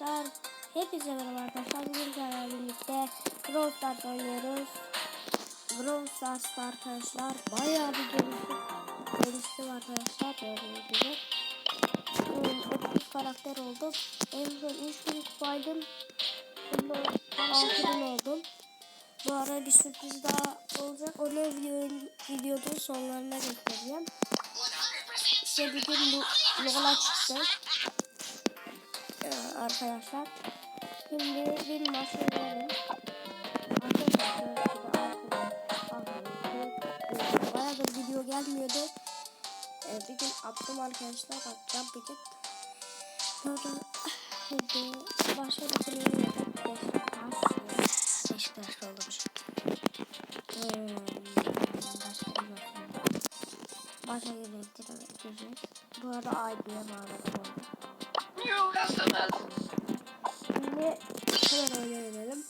arkadaşlar. Hepinize merhaba arkadaşlar. Bugün sizlerle birlikte Brawl Stars oynuyoruz. Brawl Stars'ta arkadaşlar bayağı bir gelişti. Geliştim arkadaşlar. Gördüğünüz gibi. Hmm, 30 karakter oldum. En son 3000 kupaydım. Şimdi 6000 oldum. Bu ara bir sürpriz daha olacak. Onu videonun, videonun sonlarına göstereceğim. İşte bir gün bu Lola çıktı. Ee, arkadaşlar. Şimdi bir maçı verelim. Bayağı da video gelmiyordu. Ee, bir gün attım arkadaşlar. Atacağım bir gün. Sonra şimdi başka bir şey yapıp Beşiktaş. Beşiktaş olmuş. Hmm, başka bir bakayım. Başka bir renktir. Bu arada IB'ye bağladım onu. Şimdi hemen oyuna verelim.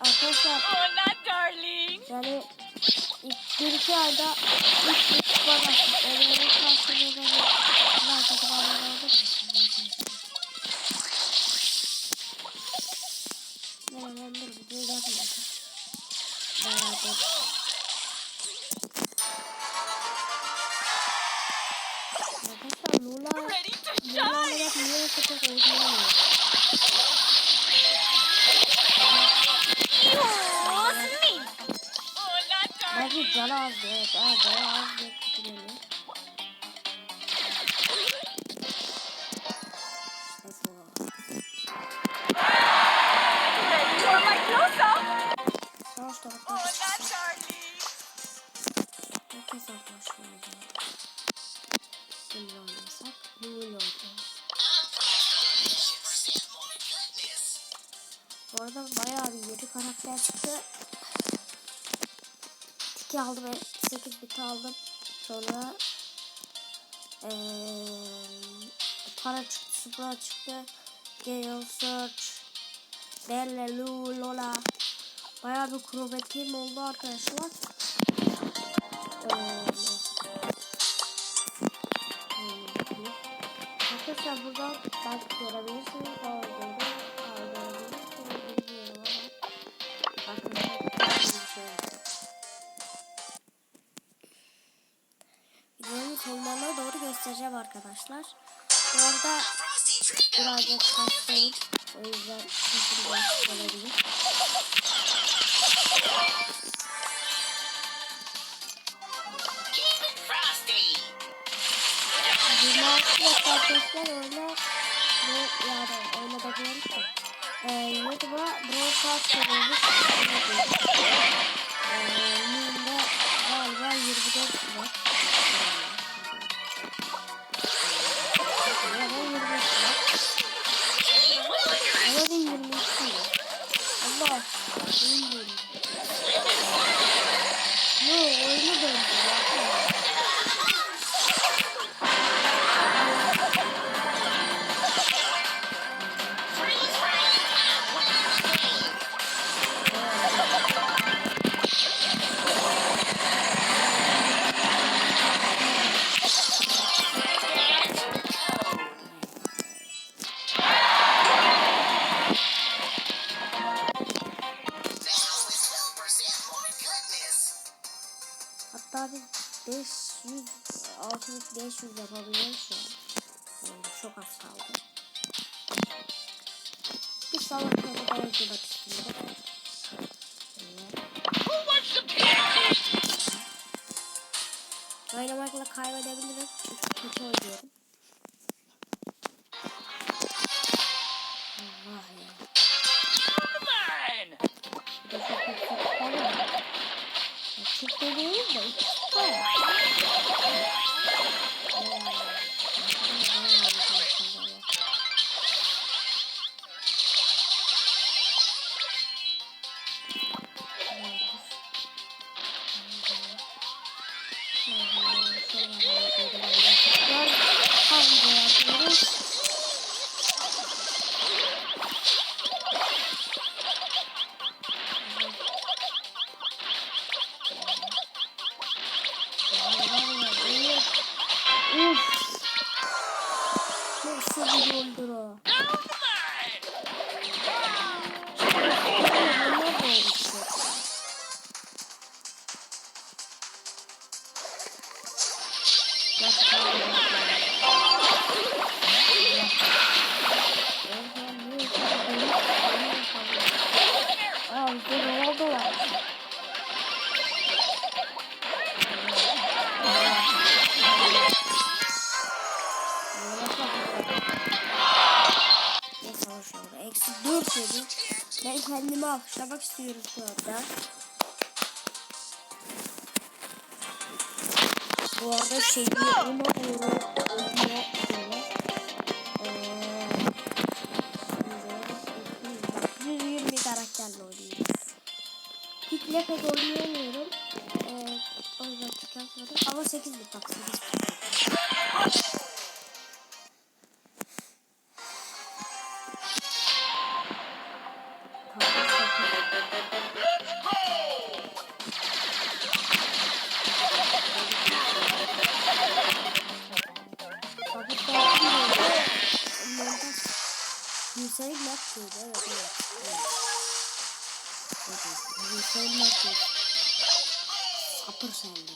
Arkadaşlar Hola, darling. yani ilk bir iki ayda ilk bir kupa başladı. O. Ready for my close-up. Savaş darling. herkes arkadaşlar. Şimdi oynasak, Lula oynayalım. Bu arada bayağı bir 7 karakter çıktı. Tiki aldım ve 8 bit aldım. Sonra eee para çıktı, Supra çıktı. Gale Search, Belle, Lola. Bayağı bir krobetiğim oldu arkadaşlar. Hmm, Arkadaşlar buradan belki görebilirsiniz. Arkadaşlar. Bu arada birazcık hastayım. O yüzden sesim değişik olabilir. Keep it frosty. 26 dakika arkadaşlar oyna bu yani için. Ee, YouTube'a Brawl Stars çeviriyoruz. Ee, Moon'da galiba 24 var. Kaybedebilirim. Çünkü kötü oynuyorum. Bizde Ronaldo var. Ne savaşıyor? Eksi 4 dedi. Ben kendimi alkışlamak istiyorum şu anda. Bu arada şeyi ona doğru Hitle pek oynayamıyorum. Eee, o yüzden çıkartmadım. Ama 8 bit bak 8 bit. Hüseyin Mert'iydi evet evet. Evet, Hüseyin Mert'iydi. Sapır böyle.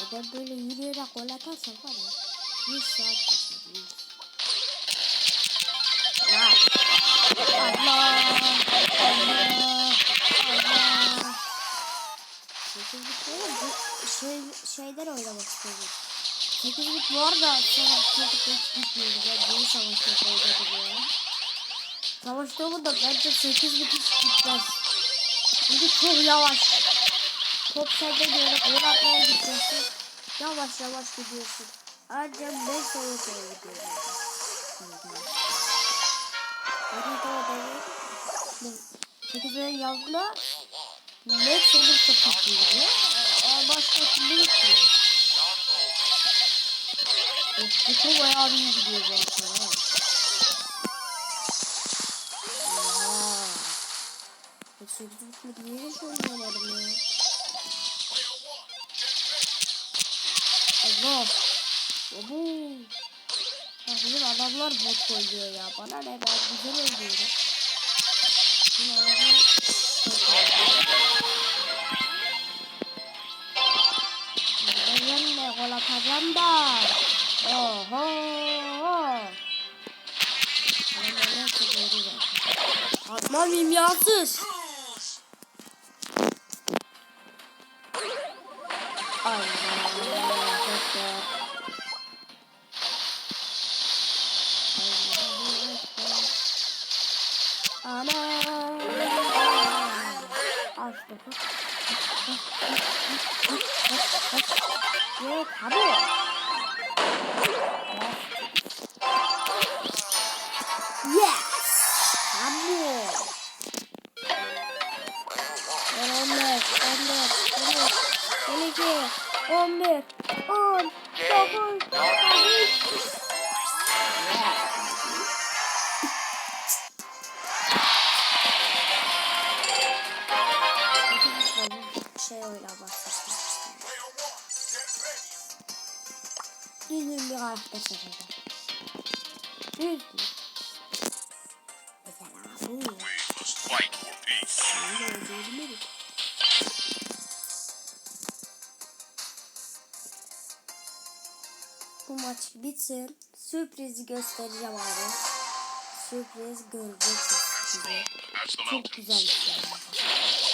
E ben böyle yürüyerek gol atarsam var ya. 100 saat geçer 100. Nice. Allah. Allah. Allah. Sekizlik mi? Bu şey, şeyler oynamak istiyorum. Sekizlik arada sana çok hiç gitmiyordu. Ben bunu savaşta oynadım ya. Savaşta da bence sekizlik hiç gitmez. Çünkü çok yavaş. Top sende göre gol atmaya gidiyorsun. Yavaş yavaş gidiyorsun. Ancak ben sola sola gidiyorum. Evet o benim. Sekizlerin yanında Max olursa çok iyi gidiyor. Aa, başka türlü gitmiyor. Of, bu çok bayağı iyi gidiyor zaten sekizlikle niye oynamadım ya? Allah. Obo. Ya bizim adamlar bot oynuyor ya. Bana ne ben güzel çok oynuyorum. Ben yanına gol atacağım da. Oho. De. Atmam imkansız. Şey oyla başlamıştım. Düzgün bir karakter seçeceğim. Düzgün. Mesela bu. Öyle olduğunu bilmiyorum. Bu maç bitsin. Sürprizi göstereceğim abi. Sürpriz göreceksiniz Çok güzel bir şey.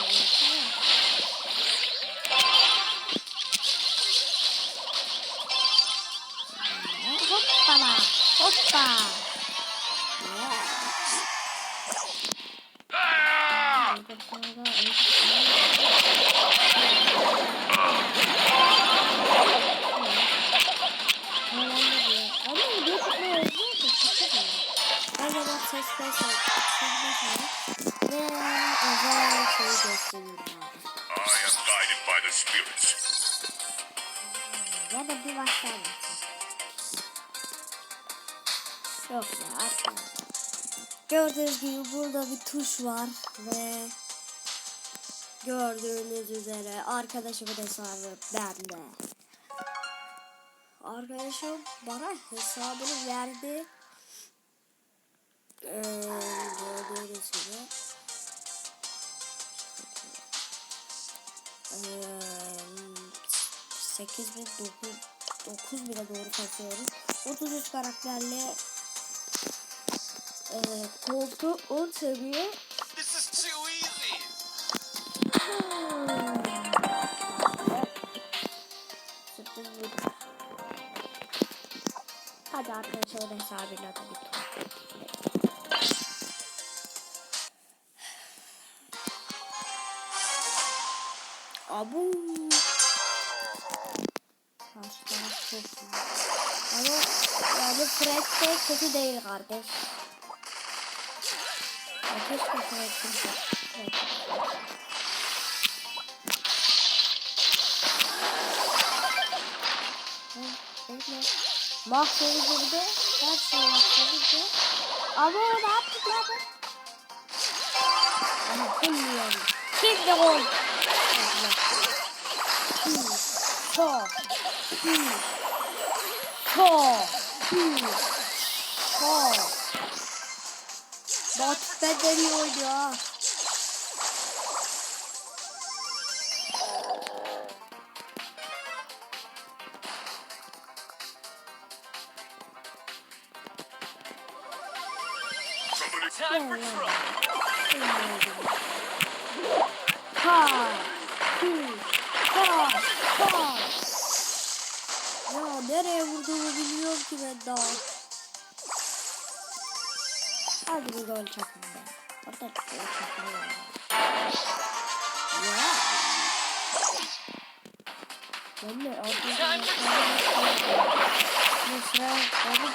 Gibi burada bir tuş var ve gördüğünüz üzere arkadaşımın hesabı bende. Arkadaşım bana hesabını verdi. Ee, gördüğünüz gibi. 8 bin 9 bile doğru kasıyorum. 33 karakterle e, koltuğu 10 seviye. This is too easy. Bir. Hadi arkadaşlar hesabıyla da bir tur. Abu. Başka çok iyi. Ama yani Fred de kötü değil kardeş. Fred. Bekle. Mahvolucu bir de her şey mahvolucu. Ama ne yaptık ya bu? Ama bilmiyorum. Şimdi gol. So. So. So. Benden iyi oynuyor ha. Ha. Ha. Ha. Ya nereye vurduğumu bilmiyorum ki ben daha. Hadi bir gol çakın çakın ya. De orada Mesela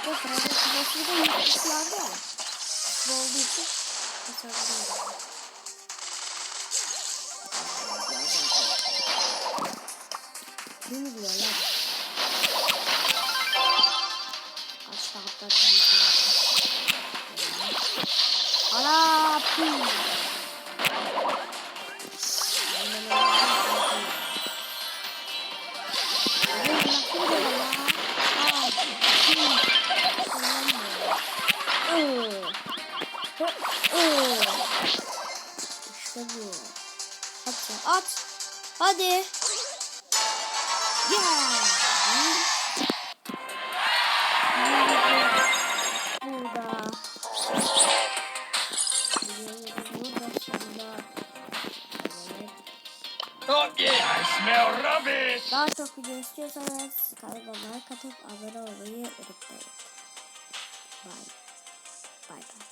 da sırada kafası da yıkmışlardı ya. Bu olduğu için mi diyor lan? Kaç saatte Ana pii. İşte bu. At at. Hadi. Yeah. Daha çok video istiyorsanız kanalıma like atıp abone olmayı unutmayın. Bye. Bye bye.